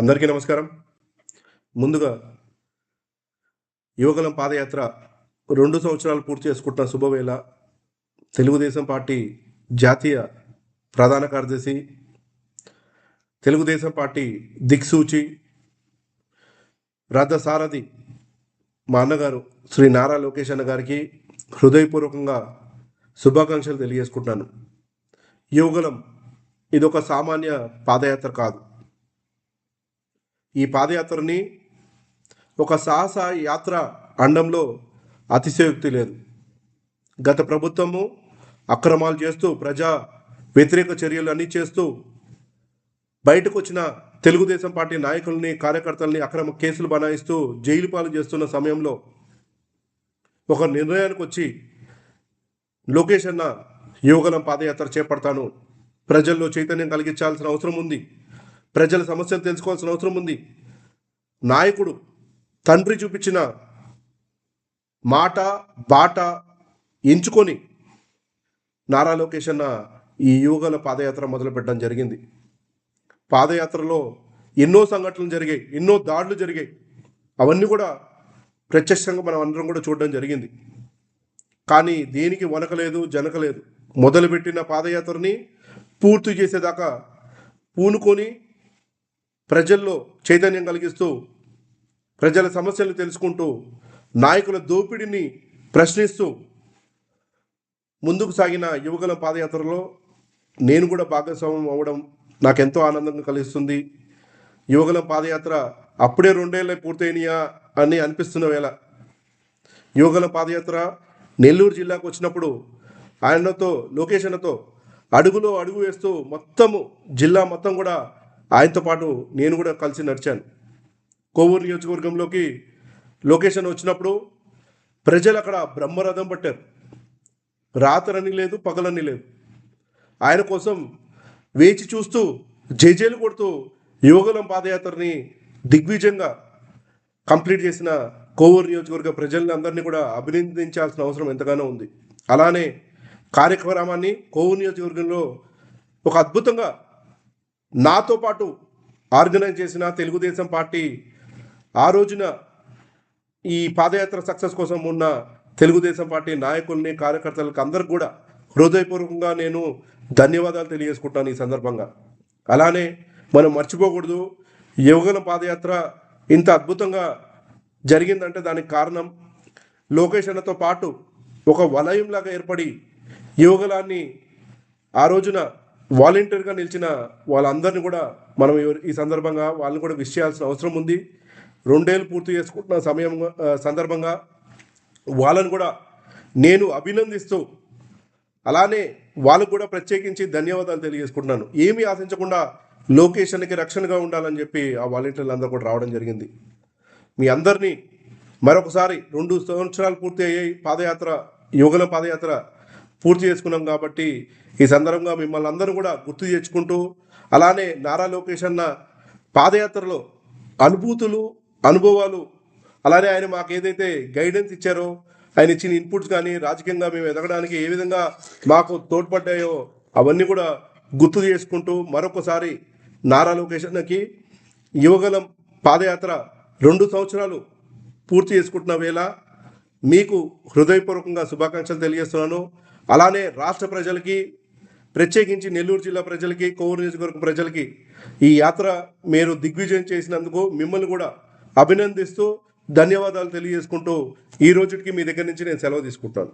అందరికీ నమస్కారం. ముందుగా యువకులం పాదయాత్ర రెండు సంవత్సరాలు పూర్తి చేసుకుంటున్న శుభవేళ తెలుగుదేశం పార్టీ జాతీయ ప్రధాన కార్యదర్శి తెలుగుదేశం పార్టీ దిక్సూచి రథసారథి మా అన్నగారు శ్రీ నారా లోకేష్ అన్న గారికి హృదయపూర్వకంగా శుభాకాంక్షలు తెలియజేసుకుంటున్నాను. ఇది ఇదొక సామాన్య పాదయాత్ర కాదు. ఈ పాదయాత్రని ఒక సాహస యాత్ర అండంలో అతిశయోక్తి లేదు. గత ప్రభుత్వము అక్రమాలు చేస్తూ ప్రజా వ్యతిరేక చర్యలు అన్నీ చేస్తూ బయటకు వచ్చిన తెలుగుదేశం పార్టీ నాయకుల్ని కార్యకర్తల్ని అక్రమ కేసులు బనాయిస్తూ జైలు పాలు చేస్తున్న సమయంలో ఒక నిర్ణయానికి వచ్చి లోకేష్ అన్న యువగలం పాదయాత్ర చేపడతాను. ప్రజల్లో చైతన్యం కలిగించాల్సిన అవసరం ఉంది. ప్రజల సమస్యలు తెలుసుకోవాల్సిన అవసరం ఉంది. నాయకుడు తండ్రి చూపించిన మాట బాట ఎంచుకొని నారా లోకేష్ అన్న ఈ యువగల పాదయాత్ర మొదలుపెట్టడం జరిగింది. పాదయాత్రలో ఎన్నో సంఘటనలు జరిగాయి ఎన్నో దాడులు జరిగాయి. అవన్నీ కూడా ప్రత్యక్షంగా మనం అందరం కూడా చూడడం జరిగింది. కానీ దేనికి వనకలేదు జనకలేదు? మొదలుపెట్టిన పాదయాత్రని పూర్తి చేసేదాకా పూనుకొని ప్రజల్లో చైతన్యం కలిగిస్తూ ప్రజల సమస్యలు తెలుసుకుంటూ నాయకుల దోపిడీని ప్రశ్నిస్తూ ముందుకు సాగిన యువగల పాదయాత్రలో నేను కూడా భాగస్వామ్యం అవ్వడం నాకెంతో ఆనందంగా కలిగిస్తుంది. యువకుల పాదయాత్ర అప్పుడే రెండేళ్ళే పూర్తయినాయా అని అనిపిస్తున్న వేళ యువగలం పాదయాత్ర నెల్లూరు జిల్లాకు వచ్చినప్పుడు ఆయనతో లోకేషన్తో అడుగులో అడుగు వేస్తూ మొత్తము జిల్లా మొత్తం కూడా ఆయనతో పాటు నేను కూడా కలిసి నడిచాను. కోవూరు నియోజకవర్గంలోకి లొకేషన్ వచ్చినప్పుడు ప్రజలు అక్కడ బ్రహ్మరథం పట్టారు. రాత్రని లేదు పగలని లేదు. ఆయన కోసం వేచి చూస్తూ జేజేలు కొడుతూ యువగలం పాదయాత్రని దిగ్విజయంగా కంప్లీట్ చేసిన కోవూరు నియోజకవర్గ ప్రజల్ని అందరినీ కూడా అభినందించాల్సిన అవసరం ఎంతగానో ఉంది. అలానే కార్యక్రమాన్ని కోవూరు నియోజకవర్గంలో ఒక అద్భుతంగా నాతో పాటు ఆర్గనైజ్ చేసిన తెలుగుదేశం పార్టీ ఆ రోజున ఈ పాదయాత్ర సక్సెస్ కోసం ఉన్న తెలుగుదేశం పార్టీ నాయకుల్ని కార్యకర్తలకు అందరికి కూడా హృదయపూర్వకంగా నేను ధన్యవాదాలు తెలియజేసుకుంటాను ఈ సందర్భంగా. అలానే మనం మర్చిపోకూడదు యువగన పాదయాత్ర ఇంత అద్భుతంగా జరిగిందంటే దానికి కారణం లోకేష్ అన్నతో పాటు ఒక వలయంలాగా ఏర్పడి యువగలాన్ని ఆ రోజున వాలంటీర్గా నిలిచిన వాళ్ళందరినీ కూడా మనం ఈ సందర్భంగా వాళ్ళని కూడా విష్ చేయాల్సిన అవసరం ఉంది. రెండేళ్ళు పూర్తి చేసుకుంటున్న సమయం సందర్భంగా వాళ్ళని కూడా నేను అభినందిస్తూ అలానే వాళ్ళకు కూడా ప్రత్యేకించి ధన్యవాదాలు తెలియజేసుకుంటున్నాను. ఏమీ ఆశించకుండా లొకేషన్కి రక్షణగా ఉండాలని చెప్పి ఆ వాలంటీర్లు అందరూ కూడా రావడం జరిగింది. మీ అందరినీ మరొకసారి రెండు సంవత్సరాలు పూర్తి అయ్యాయి పాదయాత్ర యువగల పాదయాత్ర పూర్తి చేసుకున్నాం కాబట్టి ఈ సందర్భంగా మిమ్మల్ని అందరూ కూడా గుర్తు చేసుకుంటూ అలానే నారా లోకేష్ అన్న పాదయాత్రలో అనుభూతులు అనుభవాలు అలానే ఆయన మాకు ఏదైతే గైడెన్స్ ఇచ్చారో ఆయన ఇచ్చిన ఇన్పుట్స్ కానీ రాజకీయంగా మేము ఎదగడానికి ఏ విధంగా మాకు తోడ్పడ్డాయో అవన్నీ కూడా గుర్తు చేసుకుంటూ మరొకసారి నారా లోకేష్ అన్నకి యువగలం పాదయాత్ర రెండు సంవత్సరాలు పూర్తి చేసుకుంటున్న వేళ మీకు హృదయపూర్వకంగా శుభాకాంక్షలు తెలియజేస్తున్నాను. అలానే రాష్ట్ర ప్రజలకి ప్రత్యేకించి నెల్లూరు జిల్లా ప్రజలకి కోవూరు నియోజకవర్గం ప్రజలకి ఈ యాత్ర మీరు దిగ్విజయం చేసినందుకు మిమ్మల్ని కూడా అభినందిస్తూ ధన్యవాదాలు తెలియజేసుకుంటూ ఈ రోజుకి మీ దగ్గర నుంచి నేను సెలవు తీసుకుంటాను.